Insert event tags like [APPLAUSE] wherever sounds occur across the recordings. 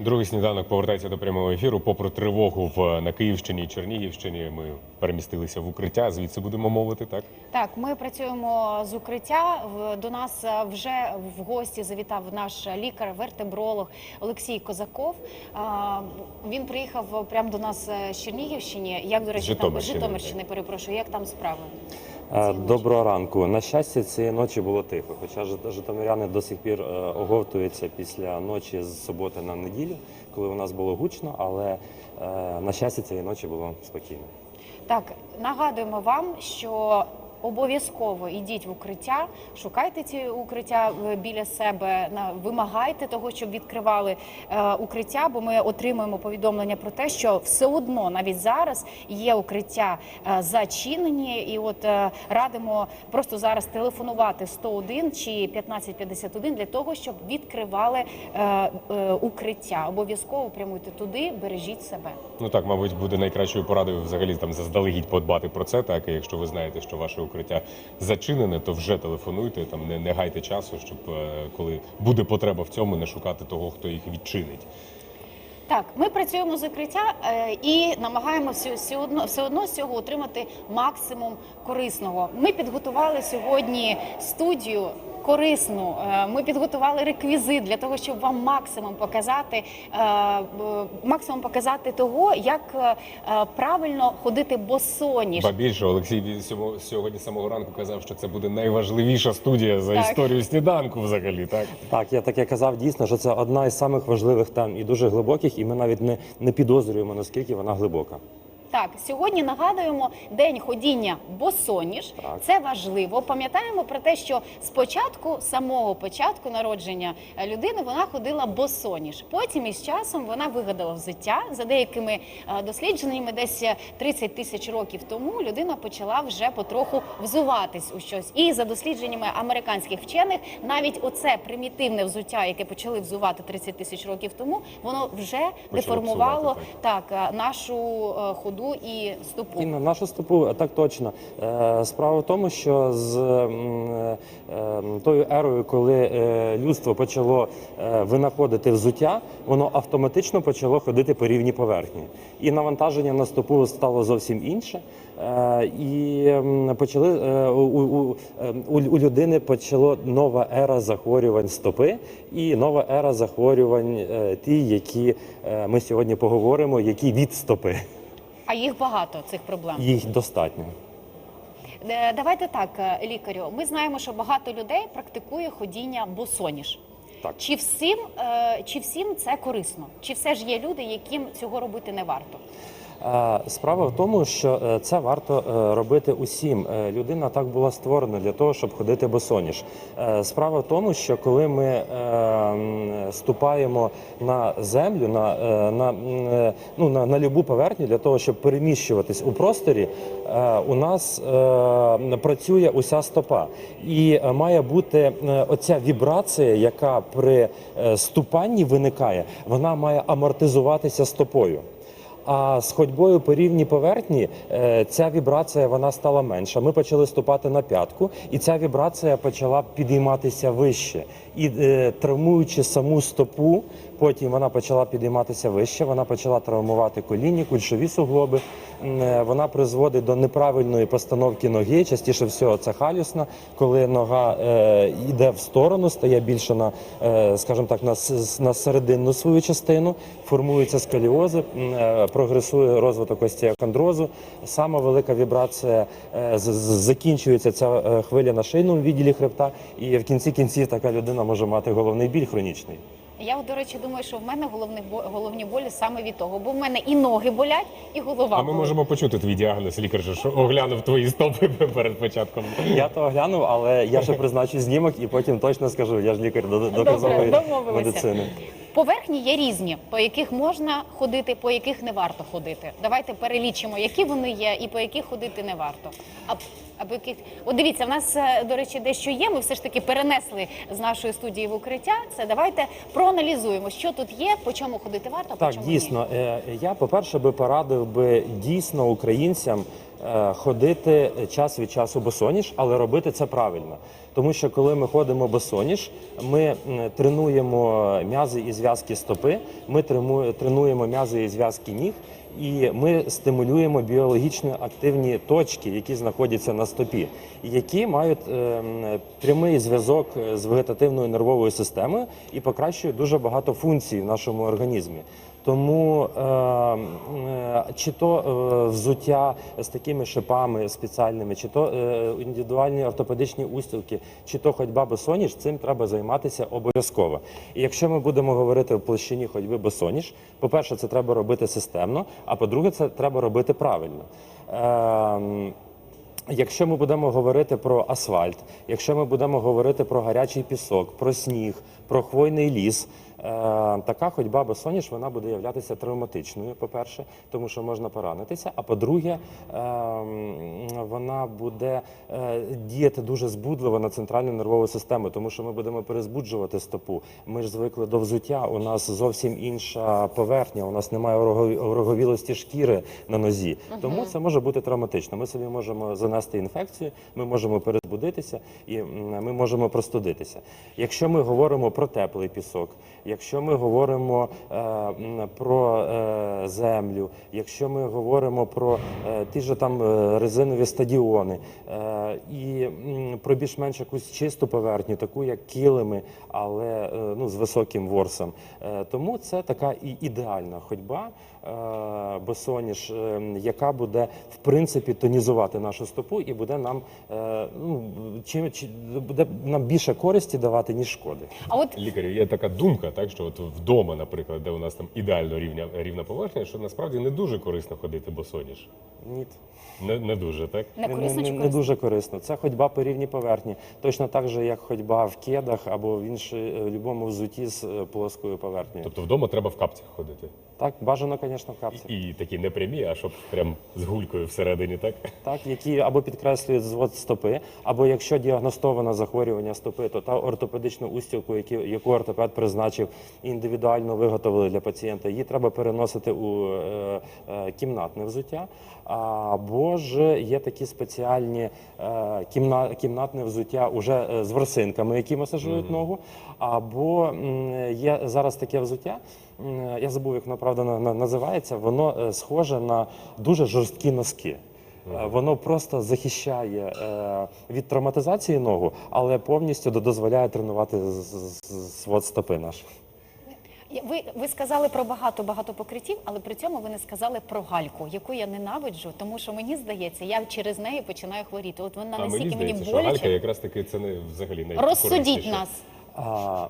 Другий сніданок повертається до прямого ефіру. Попри тривогу в на Київщині і Чернігівщині, ми перемістилися в укриття. Звідси будемо мовити, так Так, ми працюємо з укриття. До нас е, вже в гості завітав наш лікар, вертебролог Олексій Козаков. Він приїхав прямо до нас е, з Чернігівщини. Як до речі, там Житомирщини. Житомирщини, перепрошую. Як там справи? Доброго ранку. На щастя, цієї ночі було тихо. Хоча жит- житомиряни до сих пір е, оговтуються після ночі з суботи на неділю, коли у нас було гучно, але е, на щастя цієї ночі було спокійно. Так, нагадуємо вам, що обов'язково йдіть в укриття, шукайте ці укриття е, біля себе, вимагайте того, щоб відкривали е, укриття, бо ми отримуємо повідомлення про те, що все одно навіть зараз є укриття е, зачинені, і от радимо просто зараз телефонувати 101 чи 1551 для того, щоб відкривали укриття. Обов'язково прямуйте туди, бережіть себе. ну так, мабуть, буде найкращою порадою взагалі там заздалегідь подбати про це. Так якщо ви знаєте, що ваше укриття зачинене, то вже телефонуйте. Там не, не гайте часу, щоб е, коли буде потреба в цьому, не шукати того, хто їх відчинить. Так, ми працюємо з укриття е, і намагаємося все одно, все одно з цього отримати максимум корисного. Ми підготували сьогодні студію. Корисну Е, ми підготували реквізит для того, щоб вам максимум показати е, максимум показати того, як е, правильно ходити босоніж. Ба більше Олексій сьому- сьогодні самого ранку казав, що це буде найважливіша студія за Так. історію сніданку. Взагалі, так Так, я таке казав дійсно, що це одна із самих важливих тем і дуже глибоких, і ми навіть не, не підозрюємо наскільки вона глибока. Так, сьогодні нагадуємо день ходіння босоніж. Так. Це важливо. Пам'ятаємо про те, що спочатку, самого початку народження е, людини, вона ходила босоніж. Потім із часом вона вигадала взуття. За деякими е, дослідженнями, десь е, 30 тисяч років тому людина почала вже потроху взуватись у щось. І за дослідженнями американських вчених, навіть оце примітивне взуття, яке почали взувати 30 тисяч років тому, воно вже деформувало псувати, так е, нашу е, ходу і стопу. І на нашу стопу так точно. Е, Справа в тому, що з е, тою ерою, коли е, людство почало винаходити взуття, воно автоматично почало ходити по рівній поверхні. І навантаження на стопу стало зовсім інше. І почали у, у, е, у, у людини почало нова ера захворювань стопи і нова ера захворювань, ті, які ми сьогодні поговоримо, які від стопи. А їх багато цих проблем. Їх достатньо. Е, Давайте так, е, лікарю. Ми знаємо, що багато людей практикує ходіння босоніж. Так. Чи всім, е, чи всім це корисно? Чи все ж є люди, яким цього робити не варто? Справа в тому, що е, це варто е, робити усім. Е, Людина так була створена для того, щоб ходити босоніж. Справа в тому, що коли ми ступаємо на землю, на, на, ну, на, на любу поверхню для того, щоб переміщуватись у просторі, у нас працює уся стопа. І має бути оця вібрація, яка при ступанні виникає, вона має амортизуватися стопою. А з ходьбою по рівній поверхні е, ця вібрація вона стала менша. Ми почали ступати на п'ятку, і ця вібрація почала підійматися вище. І е, травмуючи саму стопу, потім вона почала підійматися вище. Вона почала травмувати колінні, кульшові суглоби. Е, Вона призводить до неправильної постановки ноги. Частіше всього це халюсна, коли нога е, йде в сторону, стає більше на, скажімо так, на, на серединну свою частину, формуються сколіози, прогресує розвиток остеохондрозу. Сама велика вібрація з- закінчується ця хвиля на шийному відділі хребта, і в кінці кінців така людина може мати головний біль хронічний. Я, до речі, думаю, що в мене головні, бо- головні болі саме від того, бо в мене і ноги болять, і голова. А ми болить. можемо почути твій діагноз. Лікар же що оглянув твої стопи [LAUGHS] перед початком. Я то оглянув, але я ще призначу знімок і потім точно скажу. Я ж лікар до- доказової домовилися. медицини. Поверхні є різні, по яких можна ходити, по яких не варто ходити. Давайте перелічимо, які вони є і по яких ходити не варто. А Аби яких... От дивіться, в нас, е, до речі, дещо є. Ми все ж таки перенесли з нашої студії в укриття. Це давайте проаналізуємо, що тут є, по чому ходити варто, а по чому дійсно, е, я, по-перше, би порадив би дійсно українцям е, ходити час від часу босоніж, але робити це правильно. Тому що коли ми ходимо босоніж, ми тренуємо м'язи і зв'язки стопи, ми тренуємо м'язи і зв'язки ніг, і ми стимулюємо біологічно активні точки, які знаходяться на стопі, які мають е, прямий зв'язок з вегетативною нервовою системою і покращують дуже багато функцій в нашому організмі. Тому е, е, чи то е, взуття з такими шипами спеціальними, чи то е, індивідуальні ортопедичні устілки, чи то ходьба босоніж, цим треба займатися обов'язково. І якщо ми будемо говорити в площині ходьби босоніж, по-перше, це треба робити системно, а по-друге, це треба робити правильно. Е, Якщо ми будемо говорити про асфальт, якщо ми будемо говорити про гарячий пісок, про сніг, про хвойний ліс, е, така ходьба босоніж вона буде являтися травматичною, по-перше, тому що можна поранитися. А по-друге, е, вона буде е, діяти дуже збудливо на центральну нервову систему, тому що ми будемо перезбуджувати стопу. Ми ж звикли до взуття. У нас зовсім інша поверхня. У нас немає орогові- ороговілості шкіри на нозі. Тому це може бути травматично. Ми собі можемо занести інфекцію, ми можемо перезбудитися і ми можемо простудитися. Якщо ми говоримо про теплий пісок, якщо ми говоримо е, про е, землю, якщо ми говоримо про е, ті ж там е, резинові стадіони е, і про більш-менш якусь чисту поверхню, таку як килими, але е, ну, з високим ворсом. Е, тому це така і ідеальна ходьба босоніж, е, яка буде в принципі тонізувати нашу стопу і буде нам е, ну, чим, чи, буде нам більше користі давати, ніж шкоди. А от Лікарю, є така думка, так що от вдома, наприклад, де у нас там ідеально рівня рівна поверхня, що насправді не дуже корисно ходити босоніж. Ні. Не, не дуже, так? не Не, корисно не, не корисно? дуже корисно. Це ходьба по рівній поверхні. Точно так же, як ходьба в кедах або в іншій в будь-якому взуті з е, плоскою поверхнею. Тобто вдома треба в капцях ходити. Так, бажано, звісно, в капцях. І такі не прямі, а щоб прям з гулькою всередині, так? Так, які або підкреслюють звод стопи, або якщо діагностовано захворювання стопи, то та ортопедичну устілку, які, яку ортопед призначив, індивідуально виготовили для пацієнта, її треба переносити у е, е, кімнатне взуття. Або ж є такі спеціальні е, кімна, кімнатне взуття уже е, з ворсинками, які масажують ногу. Або є зараз таке взуття. М, Я забув, як воно правда на- на- називається. Воно е, схоже на дуже жорсткі носки. Е, Воно просто захищає е, від травматизації ногу, але повністю дозволяє тренувати свод стопи наш. Ви, ви сказали про багато багато покриттів, але при цьому ви не сказали про гальку, яку я ненавиджу, тому що мені здається, я через неї починаю хворіти. От вона А мені настільки мені здається, що галька якраз таки це не взагалі не Розсудіть нас. А,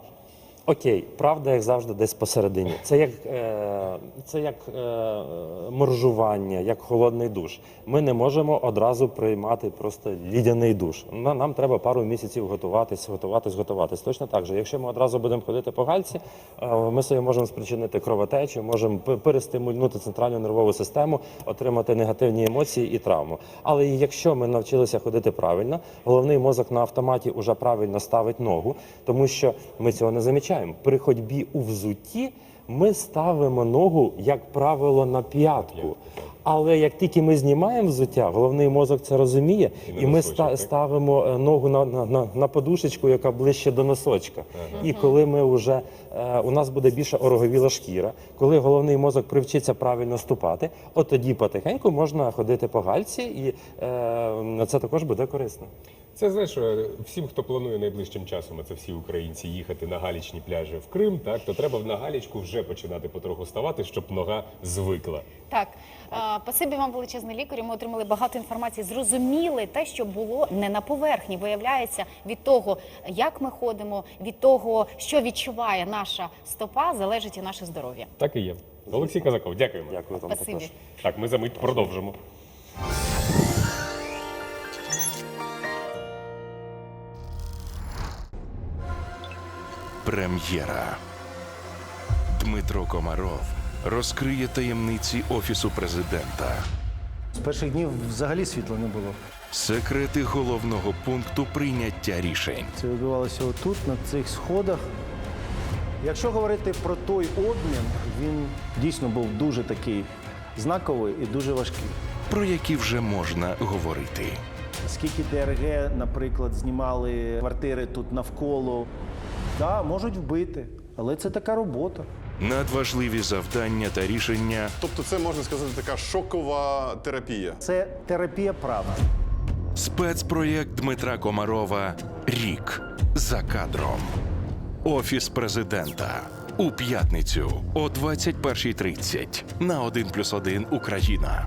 окей, правда, як завжди, десь посередині. Це як, е, це як е, моржування, як холодний душ. Ми не можемо одразу приймати просто лідяний душ. На- Нам треба пару місяців готуватись, готуватись, готуватись. Точно так же. Якщо ми одразу будемо ходити по гальці, е, ми собі можемо спричинити кровотечу, можемо перестимульнути центральну нервову систему, отримати негативні емоції і травму. Але якщо ми навчилися ходити правильно, головний мозок на автоматі вже правильно ставить ногу, тому що ми цього не замічаємо. При ходьбі у взутті ми ставимо ногу, як правило, на п'ятку. Але як тільки ми знімаємо взуття, головний мозок це розуміє, І і ми ста- ставимо е, ногу на, на, на, подушечку, яка ближче до носочка. І коли ми вже е, у нас буде більше ороговіла шкіра, коли головний мозок привчиться правильно ступати, от тоді потихеньку можна ходити по гальці, і е, це також буде корисно. Це знаєш, е, всім, хто планує найближчим часом, а це всі українці, їхати на галічні пляжі в Крим, так то треба на галічку вже починати потроху ставати, щоб нога звикла. Так, а, спасибі вам величезне лікарю. Ми отримали багато інформації. Зрозуміли те, що було не на поверхні. Виявляється, від того, як ми ходимо, від того, що відчуває наша стопа, залежить і наше здоров'я. Так і є. Олексій Казаков, дякуємо. Дякую вам Спасибі. також. Так, ми за мить продовжимо. Прем'єра. Дмитро Комаров розкриє таємниці Офісу президента. З перших днів взагалі світла не було. Секрети головного пункту прийняття рішень. Це відбувалося отут, на цих сходах. Якщо говорити про той обмін, він дійсно був дуже такий знаковий і дуже важкий. про які вже можна говорити. Скільки ДРГ, наприклад, знімали квартири тут навколо, да, можуть вбити, але це така робота. Надважливі завдання та рішення Тобто, це можна сказати така шокова терапія. Це терапія правди. Спецпроєкт Дмитра Комарова Рік за кадром. Офіс президента у п'ятницю о 21.30 на 1+,1 Україна.